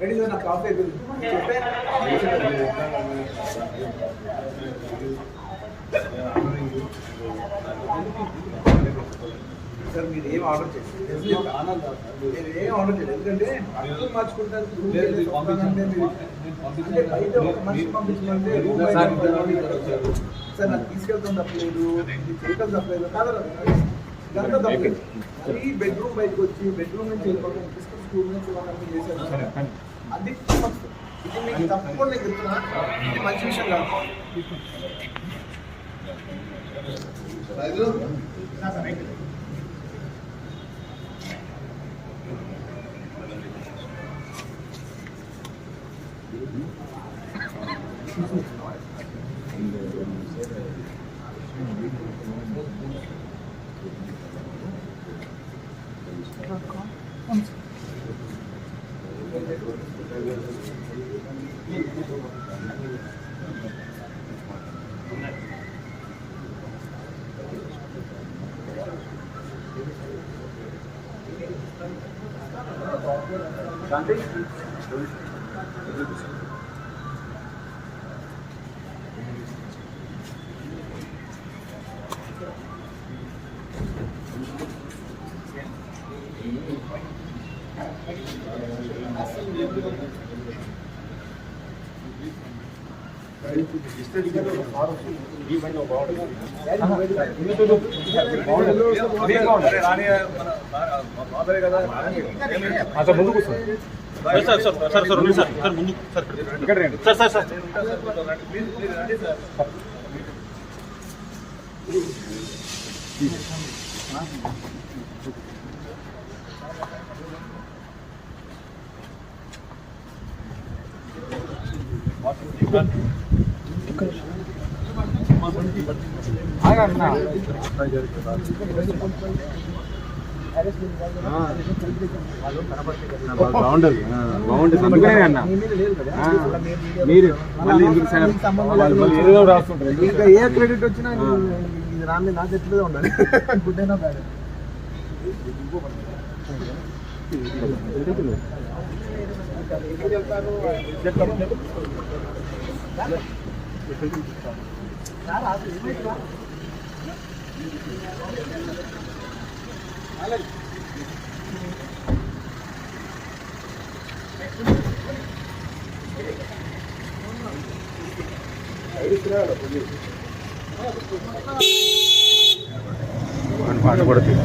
Ready నా coffee అయిపోయింది sir మీరు ఏం ఆర్డర్ చేయండి మీరు ఏం ఆర్డర్ చేయండి ఎందుకంటే అర్థం బయట ఒక మనిషి పంపించమంటే సార్, నాకు తీసుకెళ్తాం తప్పలేదు ఇది చేయటం తప్పలేదు కాదు ఇదంతా తప్పలేదు. మరీ బెడ్రూమ్ బయటకు వచ్చి బెడ్రూమ్ నుంచి వెళ్ళిపోతాం తీసుకొని స్కూల్ నుంచి చేశారు. అది. ఇది మీకు తప్పకుండా నేను చెప్తున్నా. ఇది మంచి విషయం కాదు. Danke. సార్ ముందు కూర్చో sir sir sir sir sir sir ముందు సార్ సార్ సార్ ఆగన్నా బాగుండదు బాగుంటుంది అందుకనే అన్న మీరు మళ్ళీ ఏదో రాస్తుంటారు ఇంకా ఏ క్రెడిట్ వచ్చినా ఇది- రాని నాకు ఎట్లదే ఉండాలి గుడ్ అయినా బ్యాడ్ పాట పడుతుంది